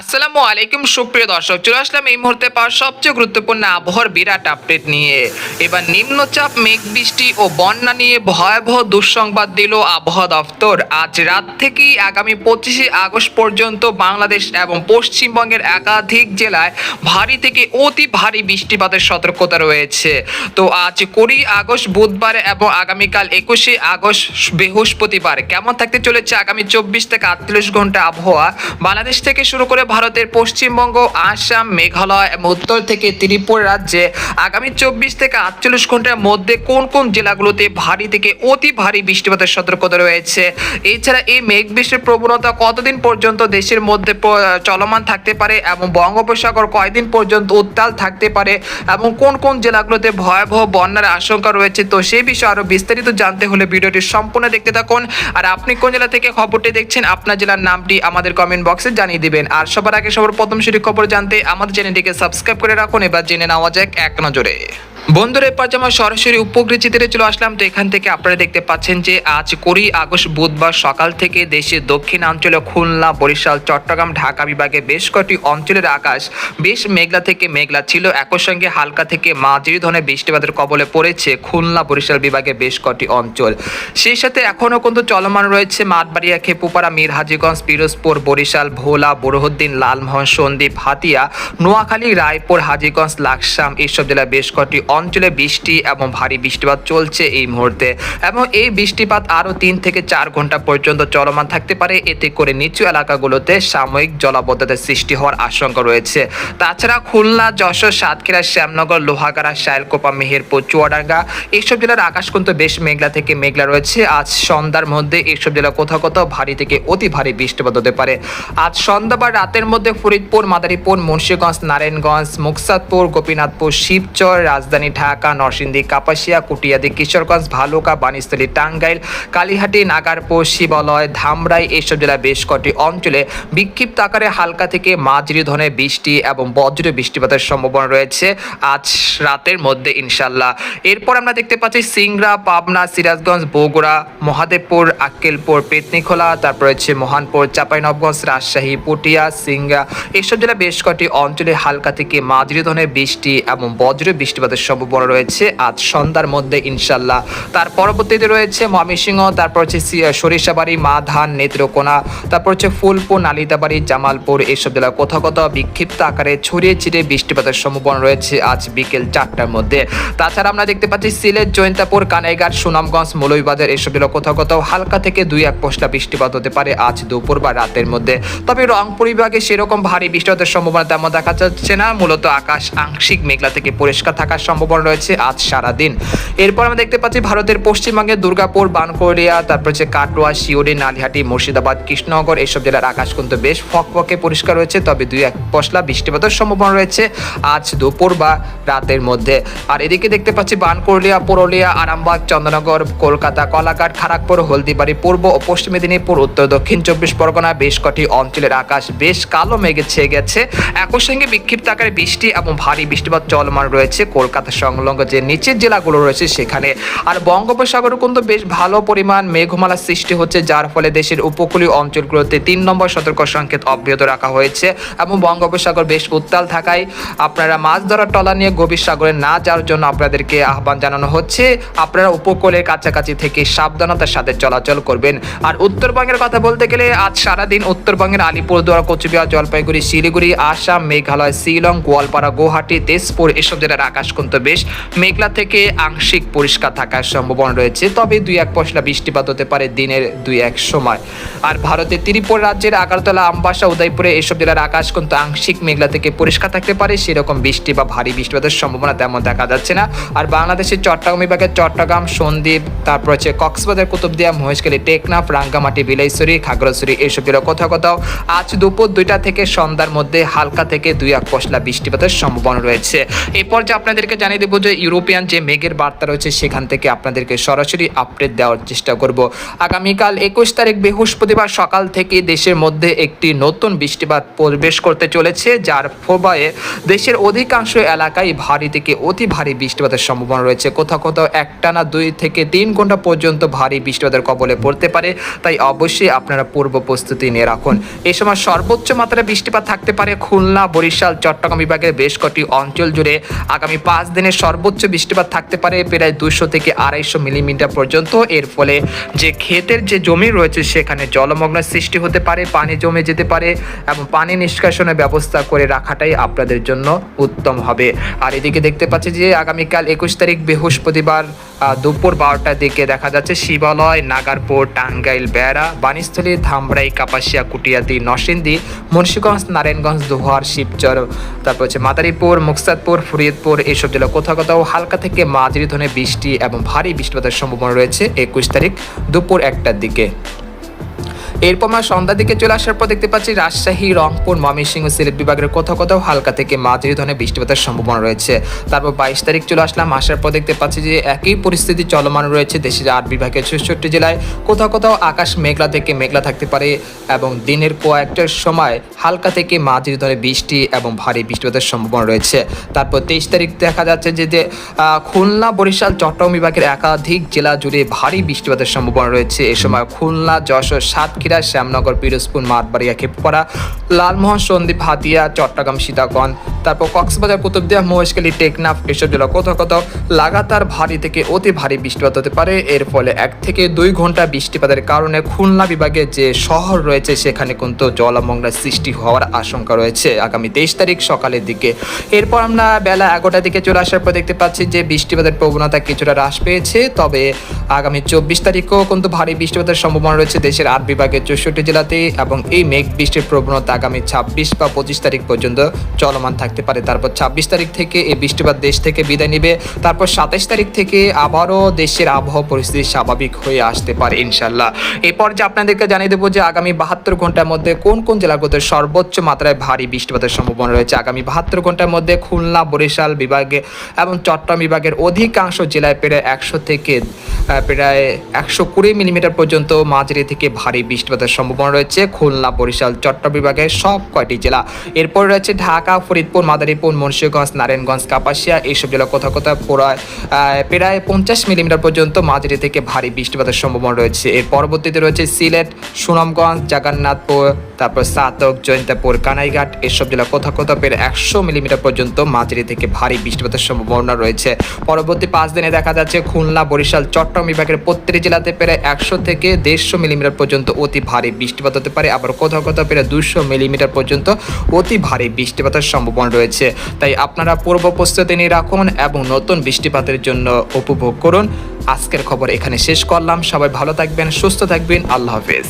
আসসালামু আলাইকুম, সুপ্রিয় দর্শক। চলে আসলাম এই মুহূর্তে পাওয়া সবচেয়ে গুরুত্বপূর্ণ আবহাওয়ার বিরাট আপডেট নিয়ে। এবার নিম্নচাপ, মেঘ বৃষ্টি ও বন্যা নিয়ে ভয়াবহ দুঃসংবাদ দিল আবহাওয়া দফতর। আজ রাত থেকেই আগামী পঁচিশে আগস্ট পর্যন্ত বাংলাদেশ এবং পশ্চিমবঙ্গের একাধিক জেলায় ভারী থেকে অতি ভারী বৃষ্টিপাতের সতর্কতা রয়েছে। তো আজ কুড়ি আগস্ট বুধবার এবং আগামীকাল একুশে আগস্ট বৃহস্পতিবার কেমন থাকতে চলেছে আগামী চব্বিশ থেকে আটত্রিশ ঘণ্টা আবহাওয়া? বাংলাদেশ থেকে শুরু করে ভারতের পশ্চিমবঙ্গ, আসাম, মেঘালয় এবং উত্তর থেকে ত্রিপুরা রাজ্যে আগামী চব্বিশ থেকে আটচল্লিশ ঘণ্টার মধ্যে কোন কোন জেলাগুলোতে ভারী থেকে অতি ভারী বৃষ্টিপাতের সতর্কতা রয়েছে? এছাড়া এই মেঘ বৃষ্টির প্রবণতা কতদিন পর্যন্ত দেশের মধ্যে চলমান থাকতে পারে এবং বঙ্গোপসাগর কয়দিন পর্যন্ত উত্তাল থাকতে পারে এবং কোন কোন জেলাগুলোতে ভয়াবহ বন্যার আশঙ্কা রয়েছে? তো সেই বিষয়ে আরও বিস্তারিত জানতে হলে ভিডিওটি সম্পূর্ণ দেখতে থাকুন। আর আপনি কোন জেলা থেকে খবরটি দেখছেন, আপনার জেলার নামটি আমাদের কমেন্ট বক্সে জানিয়ে দিবেন। আর সবার আগে সবার প্রথম সেটি খবর জানতে আমাদের চ্যানেলটিকে সাবস্ক্রাইব করে রাখুন। এবার জেনে নেওয়া যাক এক নজরে। বন্ধুরা এরপর যেমন সরাসরি উপকৃত চিত্রে চলে আসলাম। তো এখান থেকে আপনারা দেখতে পাচ্ছেন যে আজ কুড়ি আগস্ট বুধবার সকাল থেকে দেশের দক্ষিণাঞ্চলে খুলনা, বরিশাল, চট্টগ্রাম, ঢাকা বিভাগে বেশ কয়েকটি অঞ্চলের আকাশ বেশ মেঘলা থেকে মেঘলা ছিল। একই সঙ্গে হালকা থেকে মাঝারি ধরনের বৃষ্টিপাতের কবলে পড়েছে খুলনা, বরিশাল বিভাগে বেশ কয়েকটি অঞ্চল। সেই সাথে এখনও কিন্তু চলমান রয়েছে মাঠবাড়িয়া, খেপুপাড়া মীর হাজিগঞ্জ পিরোজপুর, বরিশাল, ভোলা বরহুদ্দিন লালমোহন, সন্দ্বীপ, হাতিয়া, নোয়াখালী, রায়পুর, হাজিগঞ্জ, লাকসাম, এইসব জেলায় বেশ কয়েকটি অঞ্চলে বৃষ্টি এবং ভারী বৃষ্টিপাত চলছে এই মুহূর্তে এবং এই বৃষ্টিপাত আরও তিন থেকে চার ঘণ্টা পর্যন্ত চলমান থাকতে পারে। এতে করে নিচু এলাকাগুলোতে সাময়িক জলাবদ্ধতার সৃষ্টি হওয়ার আশঙ্কা রয়েছে। তাছাড়া খুলনা, যশোর, সাতক্ষীরা, শ্যামনগর, লোহাগাড়া, শাইলকোপা, মেহেরপুর, চুয়াডাঙ্গা এইসব জেলার আকাশ কিন্তু বেশ মেঘলা থেকে মেঘলা রয়েছে। আজ সন্ধ্যার মধ্যে এইসব জেলা কোথাও কোথাও ভারী থেকে অতি ভারী বৃষ্টিপাত হতে পারে। আজ সন্ধ্যা বা রাতের মধ্যে ফরিদপুর, মাদারীপুর, মুন্সিগঞ্জ, নারায়ণগঞ্জ, মুকসাদপুর, গোপীনাথপুর, শিবচর, রাজধানী ঢাকা, নরসিংদী, কাপাসিয়া, কুটিয়াদি, কিশোরগঞ্জ, ভালুকা বানিস্থলী টাঙ্গাইল, কালীহাটি, নাগারপুর, শিবালয়, ধামরাই এইসব জেলার বেশ কটি অঞ্চলে বিক্ষিপ্ত আকারে হালকা থেকে মাঝারি ধরনের বৃষ্টি এবং বজ্র বৃষ্টিপাতের সম্ভাবনা রয়েছে আজ রাতের মধ্যে ইনশাল্লাহ এরপর আমরা দেখতে পাচ্ছি সিংড়া, পাবনা, সিরাজগঞ্জ, বগুড়া, মহাদেবপুর, আক্কেলপুর, পেতনিখোলা, তারপর হচ্ছে মহানপুর চাঁপাইনবগঞ্জ রাজশাহী, পুটিয়া, সিংড়া। এসব জেলা বেশ কটি অঞ্চলে হালকা থেকে মাঝারি ধরনের বৃষ্টি এবং বজ্র বৃষ্টিপাতের সম্ভাবনা রয়েছে। আজ সন্ধ্যার মধ্যে ইনশাল্লাহ তার পরবর্তীতে রয়েছে ময়মনসিংহ, তারপর হচ্ছে সরিষাবাড়ি, মা ধান, নেত্রকোনা, তারপর হচ্ছে ফুলপুর নালিতাবাড়ি জামালপুর এইসব জেলা কোথাও কোথাও বিক্ষিপ্ত আকারে ছড়িয়ে ছিটিয়ে বৃষ্টিপাতের সম্ভাবনা রয়েছে আজ বিকেল চারটার মধ্যে। তাছাড়া আমরা দেখতে পাচ্ছি সিলেট, জৈন্তাপুর, কানাইঘাট, সুনামগঞ্জ, মৌলভীবাজার এইসব জেলা কোথাও কোথাও হালকা থেকে দুই এক পশলা বৃষ্টিপাত হতে পারে আজ দুপুর বা রাতের মধ্যে। তবে রংপুর বিভাগে সেরকম ভারী বৃষ্টিপাতের সম্ভাবনা তেমন দেখা যাচ্ছে না। মূলত আকাশ আংশিক মেঘলা থেকে পরিষ্কার থাকার সম্ভাবনা রয়েছে আজ সারাদিন। এরপর আমরা দেখতে পাচ্ছি ভারতের পশ্চিমবঙ্গে দুর্গাপুর, বানকড়িয়া, তারপর হচ্ছে কাটোয়া শিওরি নালিহাটি, মুর্শিদাবাদ, কৃষ্ণনগর এইসব জেলার আকাশ কিন্তু বেশ ফকফকে পরিষ্কার রয়েছে। তবে দুই এক পশলা বৃষ্টিপাতের সম্ভাবনা রয়েছে আজ দুপুর বা রাতের মধ্যে। আর এদিকে দেখতে পাচ্ছি বানকড়িয়া, পুরুলিয়া, আরামবাগ, চন্দ্রনগর, কলকাতা, কলাঘাট খড়গপুর হলদিবাড়ি, পূর্ব ও পশ্চিম মেদিনীপুর, উত্তর, দক্ষিণ চব্বিশ পরগনা বেশ কটি অঞ্চলের আকাশ বেশ কালো মেঘে ছেয়ে গেছে। একই সঙ্গে বিক্ষিপ্ত আকারে বৃষ্টি এবং ভারী বৃষ্টিপাত চলমান রয়েছে কলকাতা সংলগ্ন যে নিচের জেলাগুলো রয়েছে সেখানে। আর বঙ্গোপসাগরে কিন্তু বেশ ভালো পরিমাণ মেঘমালা সৃষ্টি হচ্ছে, যার ফলে দেশের উপকূলীয় অঞ্চলগুলোতে তিন নম্বর সতর্ক সংকেত অব্যাহত রাখা হয়েছে এবং বঙ্গোপসাগর বেশ উত্তাল থাকায় আপনারা মাছ ধরার টলা নিয়ে গভীর সাগরে না যাওয়ার জন্য আপনাদেরকে আহ্বান জানানো হচ্ছে। আপনারা উপকূলের কাছাকাছি থেকে সাবধানতার সাথে চলাচল করবেন। আর উত্তরবঙ্গের কথা বলতে গেলে আজ সারাদিন উত্তরবঙ্গের আলিপুরদুয়ার, কোচবিহার, জলপাইগুড়ি, শিলিগুড়ি, আসাম, মেঘালয়, শিলং, গোয়ালপাড়া, গুয়াহাটি, তেজপুর, এসব জেলার আকাশ কিন্তু বেশ মেঘলা থেকে আংশিক পরিষ্কার থাকার সম্ভাবনা রয়েছে, তবে দুই এক পশলা বৃষ্টিপাত হতে পারে দিনের দুই এক সময়। আর ভারতের ত্রিপুরা রাজ্যের আগারতলা, আমবাসা, উদয়পুরে এসব জেলার আকাশ কিন্তু আংশিক মেঘলা থেকে পরিষ্কার থাকতে পারে, সেরকম বৃষ্টি বা ভারী বৃষ্টিপাতের সম্ভাবনা তেমন দেখা যাচ্ছে না। আর বাংলাদেশের চট্টগ্রাম বিভাগের চট্টগ্রাম, সন্দ্বীপ, তারপর হচ্ছে কক্সবাজার, কুতুবদিয়া, মহেশখালী, টেকনাফ, রাঙ্গামাটি, বিলাইছড়ি, খাগড়াছড়ি এইসব জেলা কোথাও কোথাও আজ দুপুর দুইটা থেকে সন্ধ্যার মধ্যে হালকা থেকে দুই এক পশলা বৃষ্টিপাতের সম্ভাবনা রয়েছে। এরপর যে আপনাদেরকে জানিয়ে দেবো যে ইউরোপিয়ান যে মেঘের বার্তা রয়েছে সেখান থেকে আপনাদেরকে সরাসরি আপডেট দেওয়ার চেষ্টা করব। আগামীকাল একুশ তারিখ বৃহস্পতিবার সকাল থেকে দেশের মধ্যে একটি নতুন বৃষ্টিপাত প্রবেশ করতে চলেছে, যার প্রভাবে দেশের অধিকাংশ এলাকায় ভারী থেকে অতি ভারী বৃষ্টিপাতের সম্ভাবনা রয়েছে। কোথাও কোথাও একটানা দুই থেকে তিন ঘণ্টা পর্যন্ত ভারী বৃষ্টিপাতের কবলে পড়তে পারে, তাই অবশ্যই আপনারা পূর্ব প্রস্তুতি নিয়ে রাখুন। এ সময় সর্বোচ্চ মাত্রায় বৃষ্টিপাত থাকতে পারে খুলনা, বরিশাল, চট্টগ্রাম বিভাগের বেশ কটি অঞ্চল জুড়ে। আগামী পাঁচ দিনের সর্বোচ্চ বৃষ্টিপাত থাকতে পারে প্রায় দুশো থেকে আড়াইশো মিলিমিটার পর্যন্ত। এর ফলে যে ক্ষেতের যে জমি রয়েছে, সেখানে জলমগ্ন সৃষ্টি হতে পারে, পানি জমে যেতে পারে এবং পানি নিষ্কাশনের ব্যবস্থা করে রাখাটাই আপনাদের জন্য উত্তম হবে। আর এদিকে দেখতে পাচ্ছি যে আগামীকাল একুশ তারিখ বৃহস্পতিবার দুপুর বারোটার দিকে দেখা যাচ্ছে শিবালয়, নাগারপুর, টাঙ্গাইল, বেড়া, বাণীস্থলী, ধামরাই, কাপাসিয়া, কুটিয়াদি, নরসিংদী, মুন্সীগঞ্জ, নারায়ণগঞ্জ, দোহার, শিবচর, তারপর হচ্ছে মাদারীপুর, মুকসাদপুর, ফরিদপুর এইসব জেলা কোথাও কোথাও হালকা থেকে মাঝারি ধরনের বৃষ্টি এবং ভারী বৃষ্টিপাতের সম্ভাবনা রয়েছে একুশ তারিখ দুপুর একটার দিকে। এরপর আমরা সন্ধ্যার দিকে চলে আসার পর দেখতে পাচ্ছি রাজশাহী, রংপুর, ময়মনসিংহ সিলেট বিভাগের কোথাও কোথাও হালকা থেকে মাঝারি ধরনের বৃষ্টিপাতের সম্ভাবনা রয়েছে। তারপর বাইশ তারিখ চলে আসলাম, আসার পর দেখতে পাচ্ছি যে একই পরিস্থিতি চলমান রয়েছে দেশের আট বিভাগের ছেষট্টি জেলায়। কোথাও কোথাও আকাশ মেঘলা থেকে মেঘলা থাকতে পারে এবং দিনের কয়েকটার সময় হালকা থেকে মাঝারি ধরনের বৃষ্টি এবং ভারী বৃষ্টিপাতের সম্ভাবনা রয়েছে। তারপর তেইশ তারিখ দেখা যাচ্ছে যে যে খুলনা, বরিশাল, চট্টগ্রাম বিভাগের একাধিক জেলা জুড়ে ভারী বৃষ্টিপাতের সম্ভাবনা রয়েছে। এ সময় খুলনা, যশোর, সাতক্ষীরা শ্যামনগর পিরোজপুর মাঠবাড়িয়া খেপপাড়া লালমোহন সন্দ্বীপ হাতিয়া চট্টগ্রাম সীতাগঞ্জ তারপর কক্সবাজার কুতুবদিয়া মহেশখালী, টেকনাফ এসব জেলা কোথাও কোথাও লাগাতার ভারী থেকে অতি ভারী বৃষ্টিপাত হতে পারে। এর ফলে এক থেকে দুই ঘণ্টা বৃষ্টিপাতের কারণে খুলনা বিভাগে যে শহর রয়েছে, সেখানে কিন্তু জলমগ্নের সৃষ্টি হওয়ার আশঙ্কা রয়েছে। আগামী তেইশ তারিখ সকালের দিকে। এরপর আমরা বেলা এগারোটার দিকে চলে আসার পর দেখতে পাচ্ছি যে বৃষ্টিপাতের প্রবণতা কিছুটা হ্রাস পেয়েছে। তবে আগামী চব্বিশ তারিখেও কিন্তু ভারী বৃষ্টিপাতের সম্ভাবনা রয়েছে দেশের আট বিভাগের চৌষট্টি জেলাতে এবং এই মেঘ বৃষ্টির প্রবণতা আগামী ছাব্বিশ বা পঁচিশ তারিখ পর্যন্ত চলমান থাকতে পারে। তারপর ছাব্বিশ তারিখ থেকে এই বৃষ্টিপাত দেশ থেকে বিদায় নেবে। তারপর সাতাশ তারিখ থেকে আবারও দেশের আবহাওয়া পরিস্থিতি স্বাভাবিক হয়ে আসতে পারে ইনশাল্লাহ এরপর যে আপনাদেরকে জানিয়ে দেবো যে আগামী বাহাত্তর ঘণ্টার মধ্যে কোন কোন জেলাগুলোতে সর্বোচ্চ মাত্রায় ভারী বৃষ্টিপাতের সম্ভাবনা রয়েছে? আগামী বাহাত্তর ঘণ্টার মধ্যে খুলনা, বরিশাল বিভাগে এবং চট্টগ্রাম বিভাগের অধিকাংশ জেলায় প্রায় একশো থেকে প্রায় একশো কুড়ি মিলিমিটার পর্যন্ত মাঝারি থেকে ভারী বৃষ্টিপাতের সম্ভাবনা রয়েছে। খুলনা, বরিশাল, চট্টগ্রাম বিভাগের সব কয়টি জেলা। এরপর রয়েছে ঢাকা, ফরিদপুর মাদারীপুর মুন্সিগঞ্জ, নারায়ণগঞ্জ, কাপাসিয়া, এইসব জেলা কোথাও কোথাও প্রায় প্রায় পঞ্চাশ মিলিমিটার পর্যন্ত মাঝারি থেকে ভারী বৃষ্টিপাতের সম্ভাবনা রয়েছে। এর পরবর্তীতে রয়েছে সিলেট, সুনামগঞ্জ, জগন্নাথপুর, তারপর সাতক জয়ন্তাপুর কানাইঘাট, এসব জেলা কোথাও কোথাও প্রায় একশো মিলিমিটার পর্যন্ত মাঝারি থেকে ভারী বৃষ্টিপাতের সম্ভাবনা রয়েছে। পরবর্তী পাঁচ দিনে দেখা যাচ্ছে খুলনা, বরিশাল, চট্টগ্রাম বিভাগের প্রত্যেকটি জেলাতে প্রায় একশো থেকে দেড়শো মিলিমিটার পর্যন্ত অতি ভারী বৃষ্টিপাত হতে পারে। আবার কোথাও কোথাও প্রায় দুশো মিলিমিটার পর্যন্ত অতি ভারী বৃষ্টিপাতের সম্ভাবনা রয়েছে। তাই আপনারা পূর্ব প্রস্তুতি নিয়ে রাখুন এবং নতুন বৃষ্টিপাতের জন্য উপভোগ করুন। আজকের খবর এখানে শেষ করলাম। সবাই ভালো থাকবেন, সুস্থ থাকবেন। আল্লাহ হাফেজ।